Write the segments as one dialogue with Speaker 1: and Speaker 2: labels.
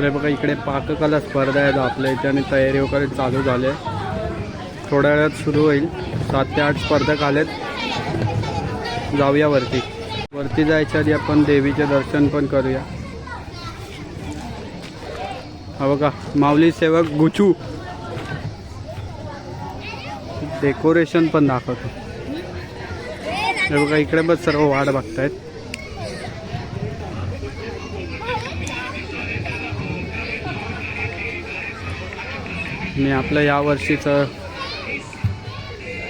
Speaker 1: तर हे बघा इकडे पाककला स्पर्धा आहेत आपल्या इथे आणि तयारी वगैरे चालू झाली आहे. थोड्या वेळात सुरू होईल. सात ते आठ स्पर्धक आलेत. जाऊया वरती. वरती जायच्या आधी आपण देवीचे दर्शन पण करूया. हा बघा माऊली सेवक गुचू डेकोरेशन पण दाखवतो. हे बघा इकडे बस सर्व वाट बघतायत. आणि आपलं यावर्षीचं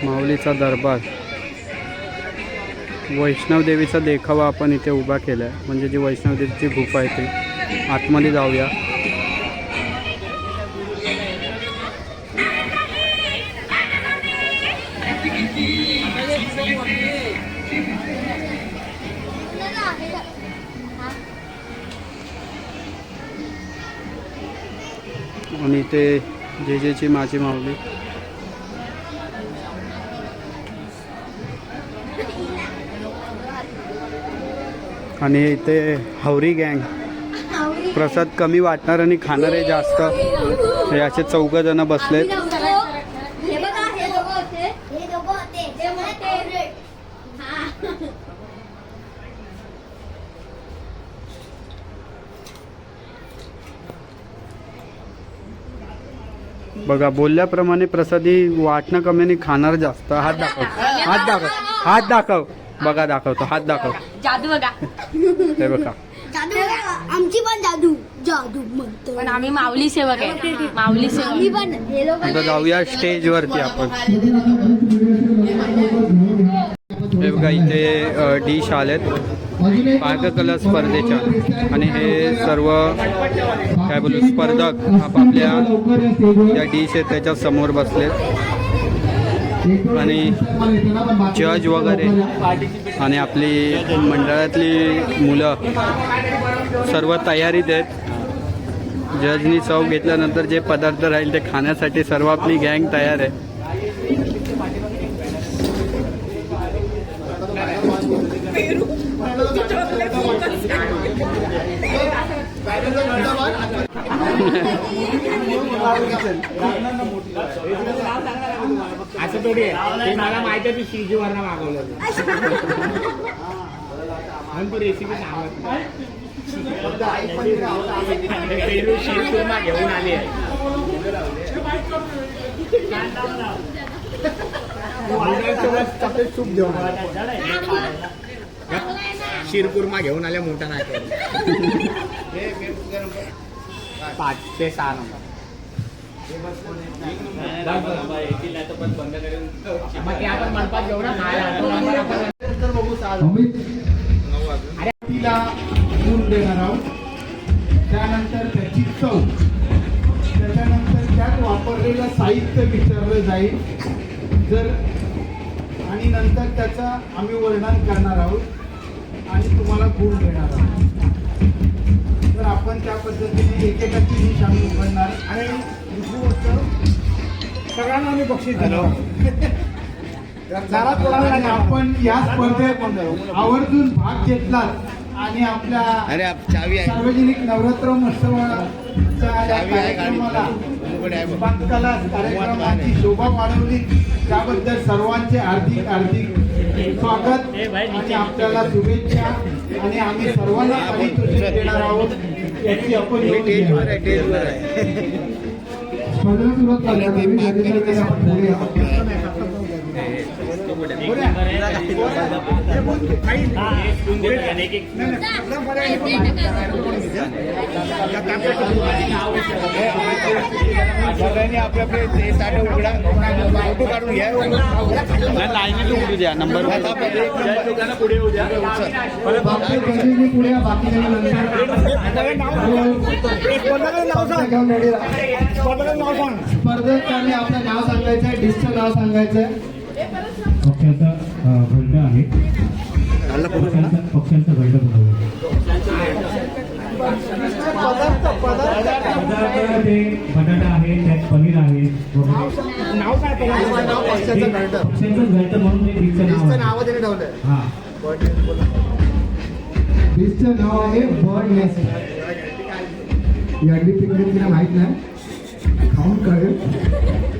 Speaker 1: माऊलीचा दरबार. वैष्णवदेवीचा देखावा आपण इथे उभा केला आहे म्हणजे जी वैष्णवदेवीची गुफा आहे ती. आतमध्ये जाऊया. आणि इथे जेजेची माझी माऊली. आणि इथे हवरी गँग. प्रसाद कमी वाटणार आणि खाणारे जास्त. असे चौघ जण बसलेत
Speaker 2: हे बघा हे दोघं होते हे दोघं होते ते मला फेवरेट हा
Speaker 1: बघा बोलल्याप्रमाणे प्रसादी वाटणं कमी आणि खाणार जास्त. हात दाखव. हात दाखव. हात दाखव. बघा दाखवतो. हात दाखव.
Speaker 3: जादू बघा.
Speaker 1: हे बघा.
Speaker 2: जादू आमची पण जादू. जादू म्हणतो.
Speaker 3: पण आम्ही माऊली सेवक आहे. माऊली
Speaker 2: आम्ही
Speaker 3: सेवक
Speaker 2: पण हे लोक
Speaker 1: आता जाऊया स्टेजवरती आपण. हे बघा इथे डिश आलेत. पाककला स्पर्धेच्या. आणि हे सर्व काय बोलू स्पर्धक आपापल्या ज्या डिश आहेत त्याच्यासमोर बसलेत आणि जज वगैरे आणि आपली मंडळातली मुलं सर्व तयारीत आहेत. जजनी चव घेतल्यानंतर जे पदार्थ राहील ते खाण्यासाठी सर्व आपली गँग तयार आहे.
Speaker 4: असं थोडी आहे. मला माहिती आहे तू शिजी वरनं मागवलं. म्हणून तू रेसिपी सांगत घेऊन आली आहे सूप घेऊन शिरकुर्मा घेऊन आल्या मोठा नाही पाच ते सहा नंबर. अरे
Speaker 5: तिला गुण देणार आहोत. त्यानंतर त्याची चव. त्याच्यानंतर त्यात वापरलेलं साहित्य विचारलं जाईल. जर आणि नंतर त्याचं आम्ही वर्णन करणार आहोत आणि तुम्हाला गुण देणार आहोत. तर आपण त्या पद्धतीने एकेकाची डिश आम्ही उघडणार. आणि दुसरी गोष्ट
Speaker 4: सगळ्यांना आम्ही बक्षीस देणार.
Speaker 5: जरा आपण या स्पर्धेत आवर्जून भाग घेतलात आणि आपल्या
Speaker 4: अरे चावी
Speaker 5: सार्वजनिक नवरात्र महोत्सवाच्या भक्ताला कार्यक्रमाची शोभा वाढवली त्याबद्दल सर्वांचे हार्दिक हार्दिक स्वागत आणि आपल्याला शुभेच्छा. आणि आम्ही सर्वांना पारितोषिक देणार आहोत. याची आपण. स्पर्धेला सुरुवात करण्यापूर्वी.
Speaker 4: सगळ्यांनी आपले आपले ते ताटं उघडा फोटो काढून घ्या
Speaker 1: लाईनीत उघडू द्या नंबर
Speaker 5: बाकी गणेशजी पुढे या, बाकी जण नंतर घेऊन ready राहा. स्पर्धकांनी आपलं नाव सांगायचं आहे डिशचं नाव सांगायचं आहे
Speaker 6: पक्षाचा घंट आहे पक्षांचा पक्षांचा घंट बनवला
Speaker 5: पदार्थ पदार्थ.
Speaker 6: पदार्थ ते बटाटा आहे त्यात पनीर आहे
Speaker 4: नाव काय
Speaker 5: नाव पक्षाचं घरट.
Speaker 6: पक्षांचं घंट म्हणून ते डिशचं नाव
Speaker 5: डिशचं
Speaker 6: आहे.
Speaker 5: नाव त्याने ठेवलंय.
Speaker 6: हा.
Speaker 5: डिशचं नाव आहे बर्ड नेस्ट
Speaker 7: ही अंडी पिकली तिला माहीत नाही. खाऊन कळेल.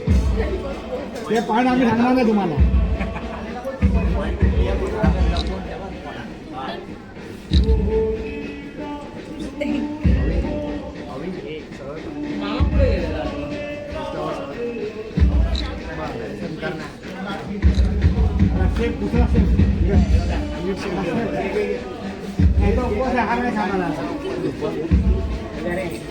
Speaker 7: आहे पुरुषोत्तम शाह हे सुद्धा इथे जॉईन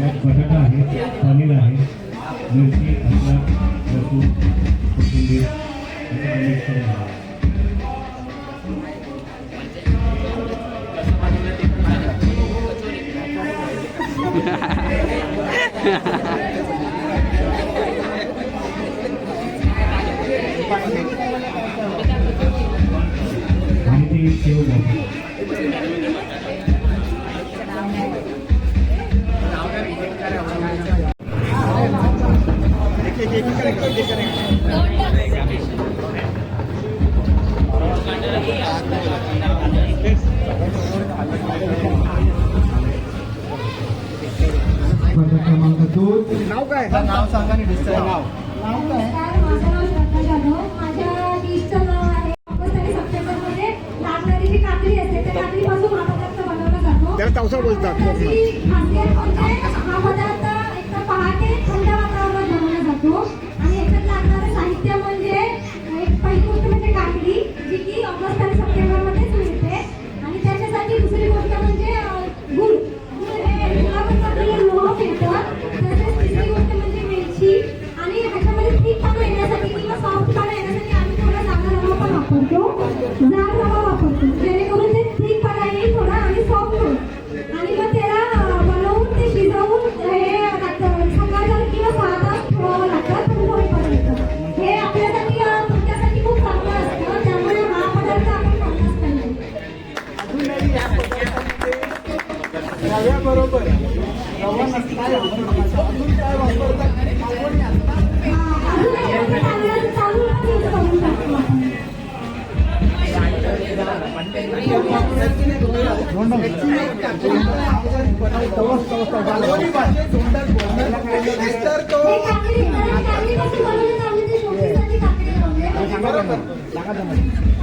Speaker 6: त्यात बटाटा आहे पनीर आहे मिरची अद्रक लसूण कोथिंबीर याचं मिक्स करून घ्या. आणि ती शेव
Speaker 7: क्रमांक दोन
Speaker 4: नाव काय? नाव सांगा आणि डिस्टर्ब नाव
Speaker 8: नाव श्रद्धा जाधव माझ्या डिशचं नाव आहे ऑगस्ट आणि सप्टेंबरमध्ये. लागणारी जी काकडी असते त्या काकडीपासून पदार्थ बनवला जातो.
Speaker 4: त्याला तवसा बोलतात.
Speaker 8: खासियत म्हणजे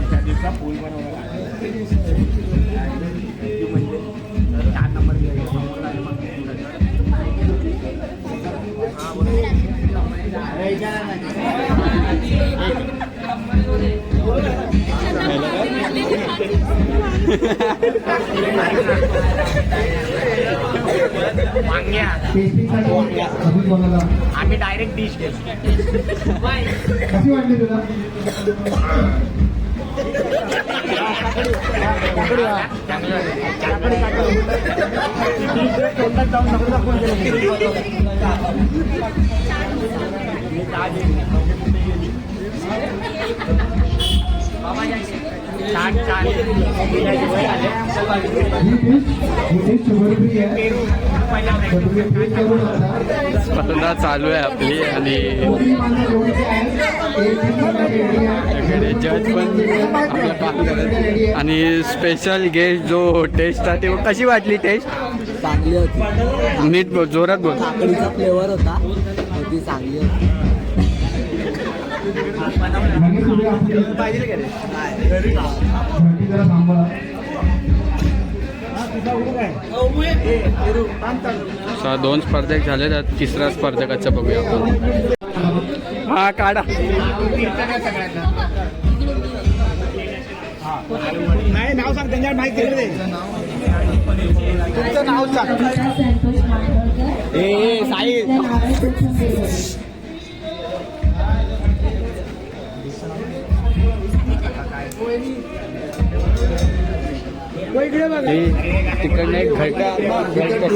Speaker 4: त्या दिवसा पूल बनवला चार नंबर वांग्या
Speaker 7: टेस्टिंगसाठी अजून कोणाला
Speaker 4: आम्ही डायरेक्ट डिश केली.
Speaker 7: कशी
Speaker 1: स्पर्धा चालू आहे आपली आणि जज पण. आणि स्पेशल गेस्ट जो टेस्ट आहे ते कशी वाटली टेस्ट
Speaker 2: चांगली होती.
Speaker 1: नीट जोरात बोल.
Speaker 2: फ्लेवर होता होती चांगली होती.
Speaker 7: पुढे आपण जरा
Speaker 1: दोन स्पर्धक झाले तर तिसरा स्पर्धकाचं बघूया आपण. हा काढा.
Speaker 4: नाही नाव सांग त्यांच्यावर माहिती दे तुमचं नाव सांग. ए, साई
Speaker 1: तिकडनं एक घरटा घरटा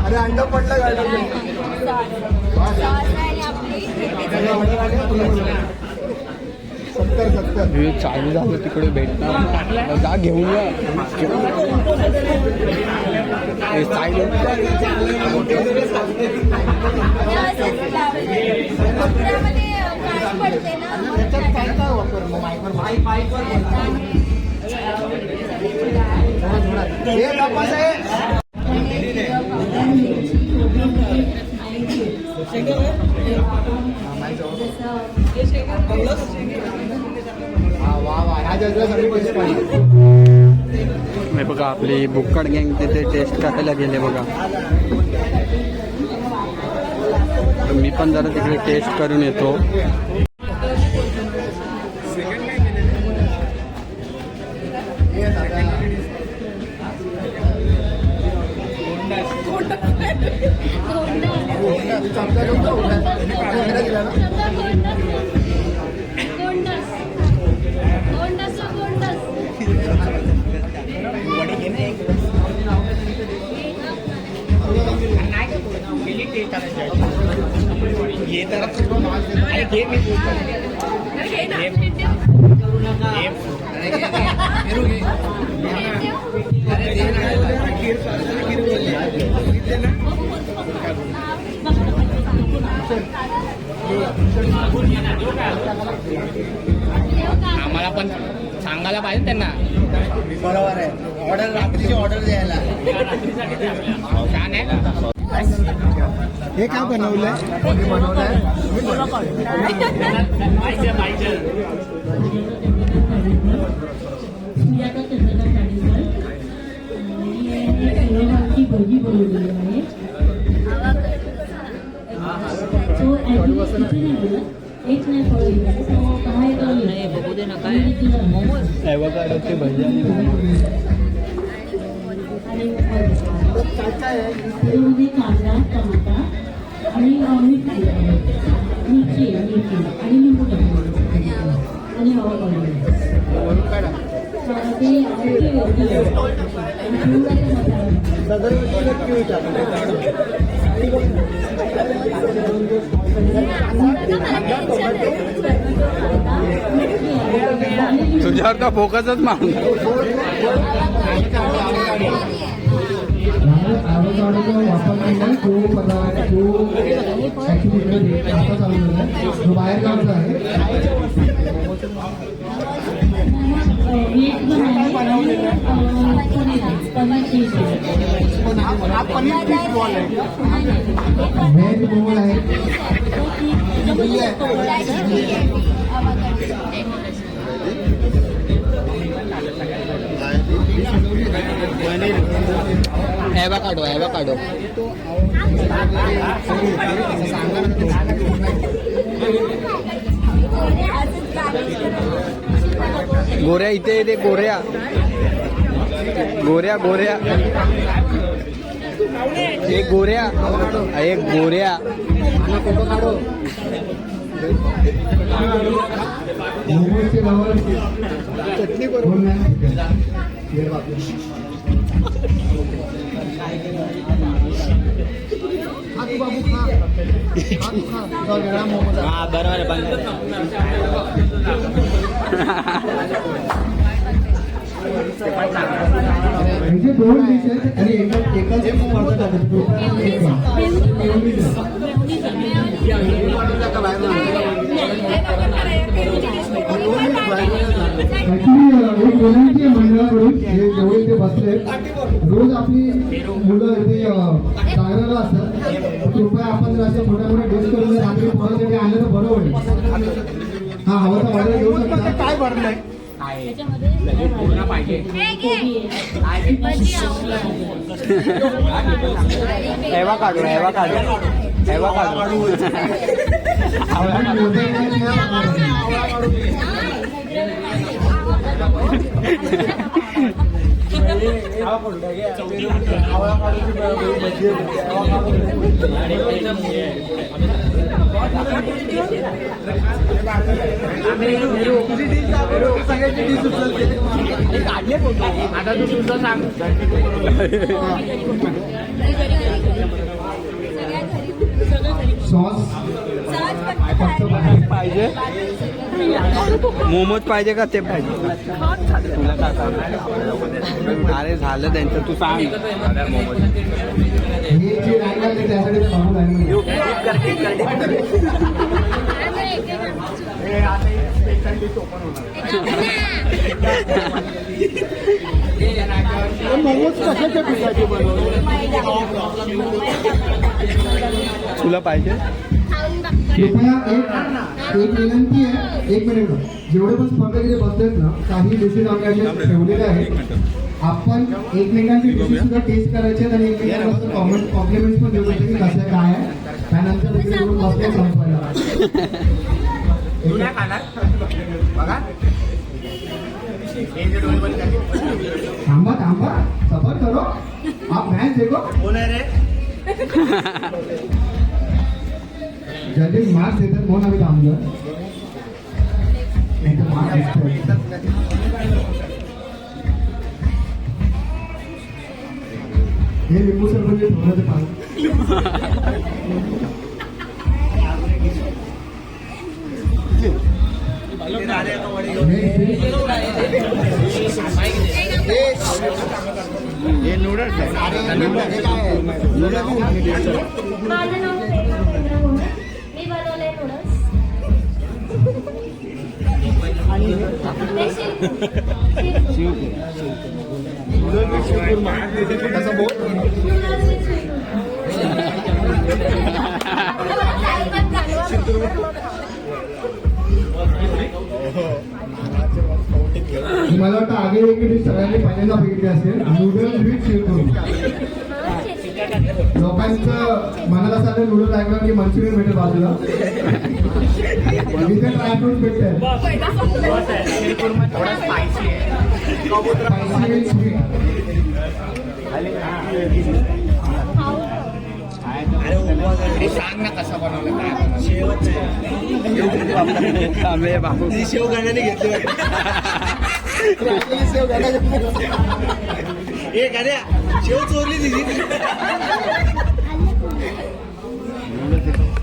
Speaker 7: अरे अंड पडलं
Speaker 1: हे. चालू झालं तिकडे भेटणार. जा घेऊन या. हे
Speaker 7: हे
Speaker 1: बघा आपली बुक्कड गँग तिथे टेस्ट करायला गेले बघा. तर मी पण जरा तिकडे टेस्ट करून येतो.
Speaker 4: ये तर अरे घे मी आम्हाला पण सांगायला पाहिजे त्यांना.
Speaker 2: बरोबर आहे. ऑर्डर रात्रीची ऑर्डर द्यायला.
Speaker 4: छान आहे.
Speaker 7: हे काय बनवलंय?
Speaker 9: सुजाता चंद्रकांत साडीकर आणि शेवभाजी भजी. बनवलेली आहे तो त्याच्यामध्ये कांदा टमाटा आणि मिरची. मिरची. लिंबू हवा
Speaker 1: तुझ्यावर तर फोकसच मारून
Speaker 7: ॲवोकाडोचा वापर केला तो पदार्थ तो ॲक्च्युली आता चालू झाला जो बाहेर गावचा आहे
Speaker 9: व्हेज पण आहे आणि काढो पनीर
Speaker 2: काढो
Speaker 1: गोऱ्या इथे येते गोऱ्या. गोऱ्या गोऱ्या. एक गोऱ्या. एक गोऱ्या.
Speaker 7: चटणी बरोबर
Speaker 5: हा बरोबर आहे
Speaker 7: म्हणजे दोन डिश आहेत आणि एका एकाच स्पर्धा टाकत ऍक्च्युली एक विनंती आहे मंडळाकडून हे जेवढे ते बसले रोज आपली मुलं इथे जागराला असतात. कृपया आपण जर अशा मोठ्या मोठ्या डिश करून रात्री पोरासाठी आलं तर बरं होईल हा हवा तर ऑर्डर घेऊ शकता. काय भरलंय
Speaker 5: एवा काढू. एवा काढू. एवा काढू.
Speaker 4: आता तू तुझं सांग
Speaker 7: सॉस फक्त बाहेर
Speaker 1: पाहिजे? मोमोज पाहिजे का ते पाहिजे? तुला काय पाहिजे? अरे झालं त्यांचं तू सांग.
Speaker 7: हे मोमोज कशाच्या पिठाचे बनवले?
Speaker 1: तुला पाहिजे?
Speaker 7: कृपया एक एक विनंती आहे. एक मिनिट जेवढे पण स्पर्धक इथे बसलेत ना काही डिशेस आम्ही असे ठेवलेले आहेत. आपण एकमेकांची डिशेस सुद्धा टेस्ट करायचे आहेत आणि एकमेकांना कॉमेंट कॉम्प्लिमेंट्स पण देऊ शकतो की कसं काय आहे. त्यानंतर बसले
Speaker 4: हे कर.
Speaker 7: थांबा थांबा. सबर करो. आप मॅच देखो.
Speaker 5: आहे रे?
Speaker 7: जजेस मार्क्स देतात म्हणून आम्ही थांबलो. नाही. तर. हे लिंबू सरबत थोडं पाणी
Speaker 5: हे नूडल्स आहे. नूडल्स
Speaker 8: माझं नाव
Speaker 7: मला वाटतं आगे वेगळी सगळ्यांनी पहिल्यांदा बघितली असेल. नूडल्स विथ शिरकुर्मा लोकांचं मनात असं आलं नूडल्स ऐकलं की मंचुरियन भेटेल बाजूला.
Speaker 4: थोडं स्पायसी आहे. अरे सांग ना कसं बनवलं काय
Speaker 5: शेवटचे
Speaker 1: थांबे बाबू
Speaker 5: ती शेव गाण्याने घेतली. शेव गाण्याने हे गाड्या शेव चोरली तिची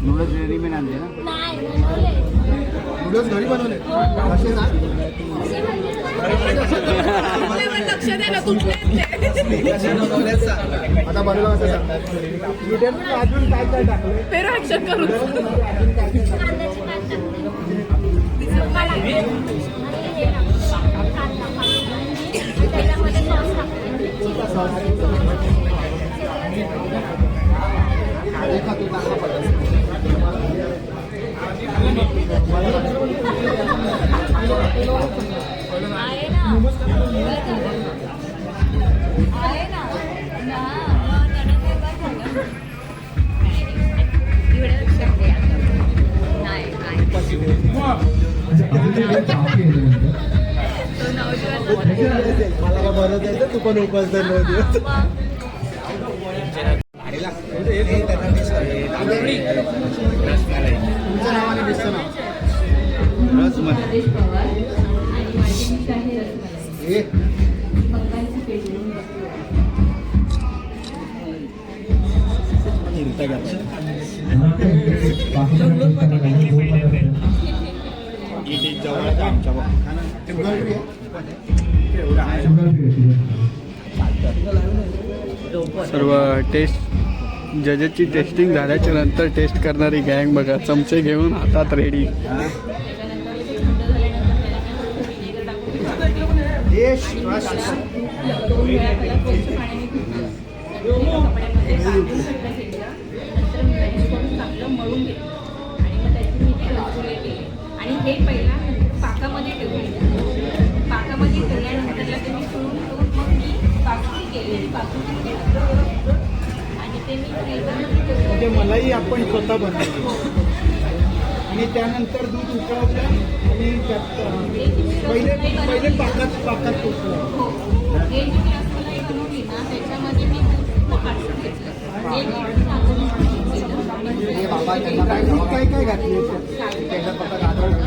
Speaker 1: नूडल्स रेडीमेड आणले ना.
Speaker 7: नूडल्स घरी बनवले कसे ना
Speaker 8: असे म्हणजे
Speaker 7: आता बनवलं कसं अजून काय काय टाकलं
Speaker 8: हे. कांदा पात. त्याच्यामध्ये सॉस टाकते. आहे ना आहे ना ना
Speaker 5: मला काय बनवता येतं तू पण उपास धरलं
Speaker 3: आदेश पवार आणि माझी डिश आहे रसमलाई. बंगालची पेटी
Speaker 1: सर्व टेस्ट जजेसची टेस्टिंग झाल्याच्यानंतर टेस्ट करणारी गँग बघा. चमचे घेऊन हातात रेडी
Speaker 3: घेतलं आणि हे पहिला पाकामध्ये ठेवले पाकामध्ये ठेवल्यानंतरला ते मी सोडून ठेवून मग मी पाकळी केली पाकळी आणि ते मी
Speaker 7: म्हणजे मलाही आपण स्वतः बनवली. आणि त्यानंतर दूध उकळवलं आणि त्यात पहिले पहिले पाकात पाकात उकळवलं
Speaker 3: हो. ना त्याच्यामध्ये मी घेतलं.
Speaker 7: काय काय घातली?
Speaker 3: आणि वेलची.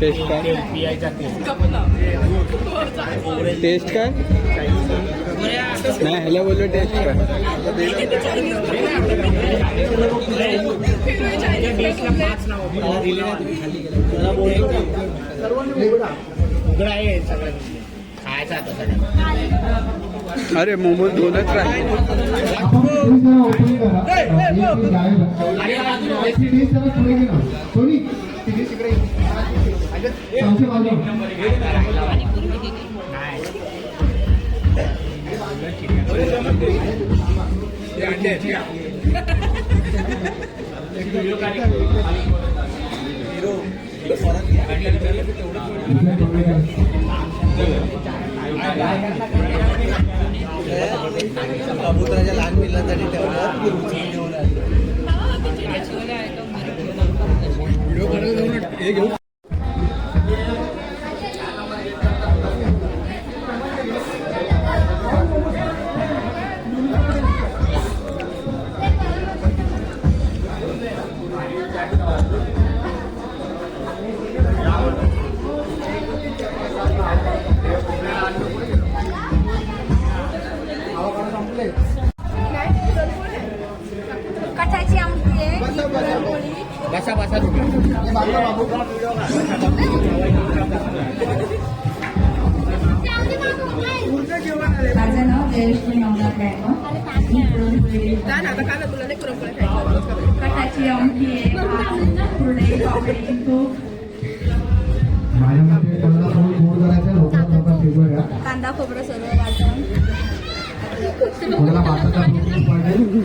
Speaker 1: टेस्ट काय?
Speaker 5: टेस्ट
Speaker 1: टेस्ट काय? नाही ह्याला बोललो टेस्ट काय? अरे मोमोज दोनच राहिले
Speaker 5: कबुतराच्या लहान पिल्लांसाठी ठेवलं
Speaker 7: ellos. कोणाला पडेल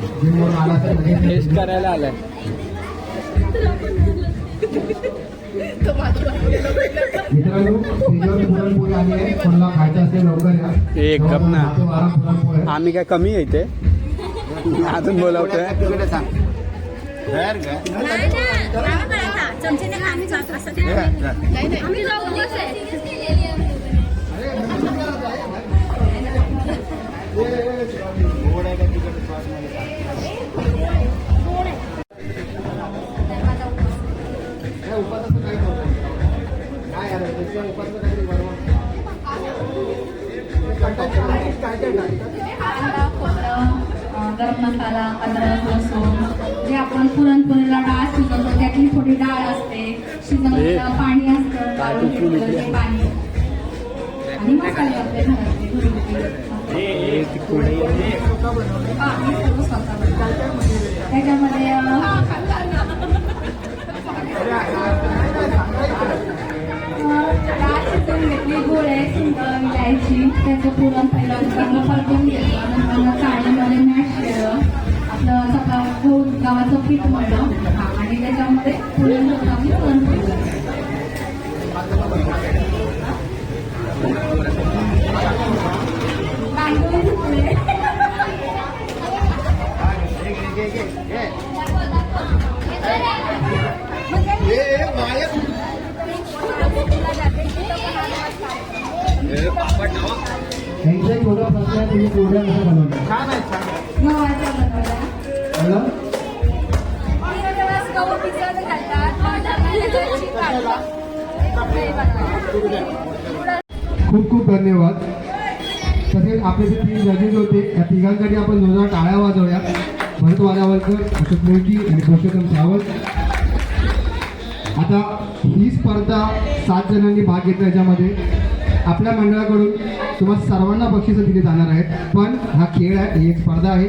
Speaker 7: आला लगेच
Speaker 1: टेस्ट करायला आलाय.
Speaker 7: मित्रांनो स्टेजवर पुरणपोळी आली आहे कोणाला खायचं असेल लवकर या.
Speaker 1: एक कप ना.
Speaker 7: पुरणपोळी.
Speaker 1: आम्ही काय कमी आहे इथे? अजून बोलावतोय.
Speaker 5: तिकडे
Speaker 10: कांदा खोबरं गरम मसाला अद्रक लसूण जे आपण पुरणपोळीला डाळ शिजवतो त्यातली थोडी डाळ असते. शिजवलेलं पाणी असतं पाणी. आणि मसाले आपले घरातले kong nagligo-lesson doon dahil si Tetsukulang Pilon sa mapagpamilya ng mga tayo na rin na siya. At sa pag-hold gawat sa pito mo doon, nakakanila siya
Speaker 7: mo rin. Pulang na kami doon. Bago yun ulit.
Speaker 4: Okay, okay, okay. त्यांच्या
Speaker 8: छोटा प्रश्न
Speaker 7: तुम्ही
Speaker 8: कोरड्या कसं hello?
Speaker 7: खूप खूप धन्यवाद. तसेच आपले जे तीन जजेस होते त्या तिघांसाठी आपण जोरदार टाळ्या वाजवल्या. भरत वादावरकर अशोक मेवकी आणि पुरुषोत्तम सावंत. आता ही स्पर्धा सात जणांनी भाग घेतला याच्यामध्ये. आपल्या मंडळाकडून तुम्हाला सर्वांना बक्षिसं दिली जाणार आहेत. पण हा खेळ आहे ही एक स्पर्धा आहे.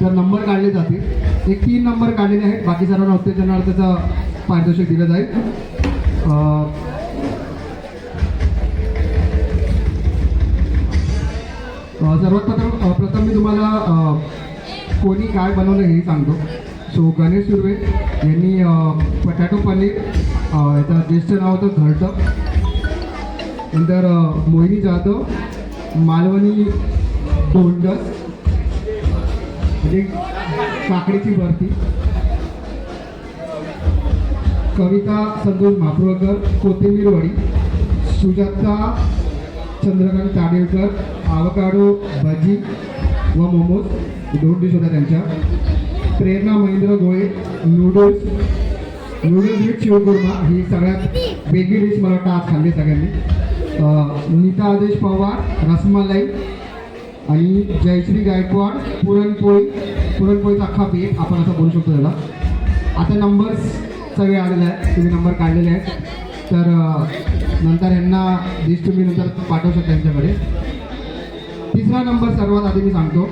Speaker 7: तर नंबर काढले जातील. एक तीन नंबर काढलेले आहेत. बाकी सर्वांना उत्तेजनार्थाचं पारितोषिक दिलं जाईल. सर्वात प्रथम प्रथम मी तुम्हाला कोणी काय बनवलं हे सांगतो. सो गणेश सुर्वे यांनी अ, पनीर याचं ज्येष्ठ नाव होतं घरटं. नंतर मोहिनी जाधव मालवणी दोंडस म्हणजे काकडीची भरती कविता संतोष मापरुळकर कोथिंबीरवाडी सुजाता चंद्रकांत ताडेलकर आवकाडो भजी व मोमोज दोन डिश होत्या त्यांच्या. Prerna Mahendra Gole noodles noodles with शिवकुर्मा ही सगळ्यात वेगळी डिश मला वाटतं आज खाल्ली सगळ्यांनी. नीता आदेश पवार रसमलाई आणि जयश्री गायकवाड पुरणपोळी पुरणपोळीचा अख्खा पेट आपण असं बोलू शकतो त्याला. आता नंबर्स सगळे आलेले आहेत तुम्ही नंबर काढलेले आहेत. तर नंतर यांना लिस्ट तुम्ही नंतर पाठवू शकता त्यांच्याकडे. तिसरा नंबर सर्वात आधी मी सांगतो.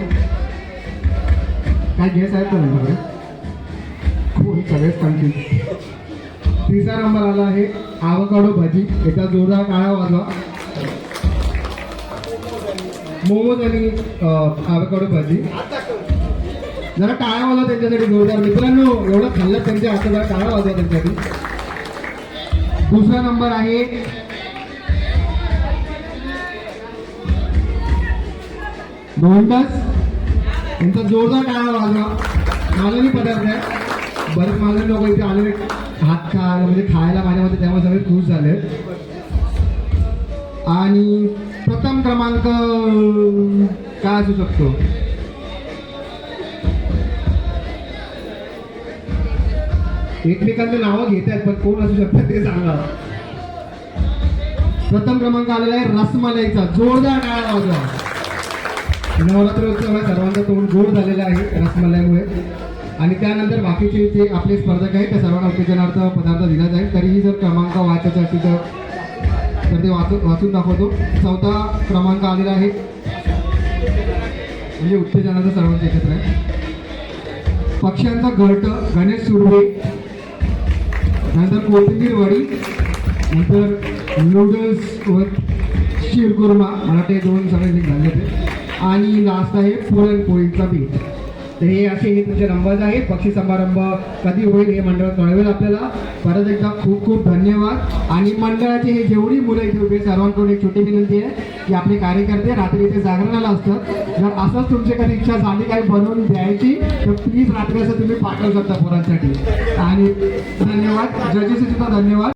Speaker 7: काय गेस आहेत का त्यांच्याकडे खूप हो, सगळेच सांगतील. तिसरा नंबर आला आहे आवकाडो भाजी. एका जोरदार काळा वाजवा. मोमोज आणि आवकाडो भाजी. जरा टाळा वाजवा त्यांच्यासाठी जोरदार. मित्रांनो एवढं खाल्लं त्यांच्या हातात जरा टाळा वाजवा त्यांच्यासाठी. दुसरा नंबर आहे दोंडस यांचा जोरदार टाळा वाजवा. मालवणी पदार्थ आहे. बरेच मालवणी लोक इथे आलेले हात खायला म्हणजे खायला माझ्यामध्ये तेव्हा त्यामुळे सगळे खुश झाले. आणि प्रथम क्रमांक काय असू शकतो? एकमेकांचे नावं घेत आहेत पण कोण असू शकतं ते सांगा. प्रथम क्रमांक आलेला आहे रसमलाईचा. जोरदार टाळा वाजवा. नवरात्र उत्सव आहे सर्वांचा तोंड गोड झालेला आहे रसमलाईमुळे. आणि त्यानंतर बाकीचे जे आपले स्पर्धक आहेत त्या सर्वांना उत्तेजनार्थ पदार्थ दिला जाईल. तरीही जर क्रमांक वाचायचा असेल तर तर ते वाचून वाचून दाखवतो. चौथा क्रमांक आलेला आहे. म्हणजे उत्तेजनाचा सर्वांचं एकत्र आहे. पक्ष्यांचा घरट गणेश सुर्वे. नंतर कोथिंबीर वडी. नंतर नूडल्स व शिरकुर्मा. मला ते दोन सगळे झाले होते. आणि लास्ट आहे पुरणपोळीचा बीट तर हे असे हे तुमचे नंबर्स आहेत. पक्षी समारंभ कधी होईल हे मंडळ कळवेल आपल्याला. परत एकदा खूप खूप धन्यवाद. आणि मंडळाचे हे जेवढी मुलं इथे उभे सर्वांकडून एक छोटी विनंती आहे की आपले कार्यकर्ते रात्री इथे जागरणाला असतात. जर असंच तुमची कधी इच्छा झाली काही बनवून द्यायची तर प्लीज रात्री असं तुम्ही पाठवू शकता पोरांसाठी. आणि धन्यवाद. जजेसचे सुद्धा धन्यवाद.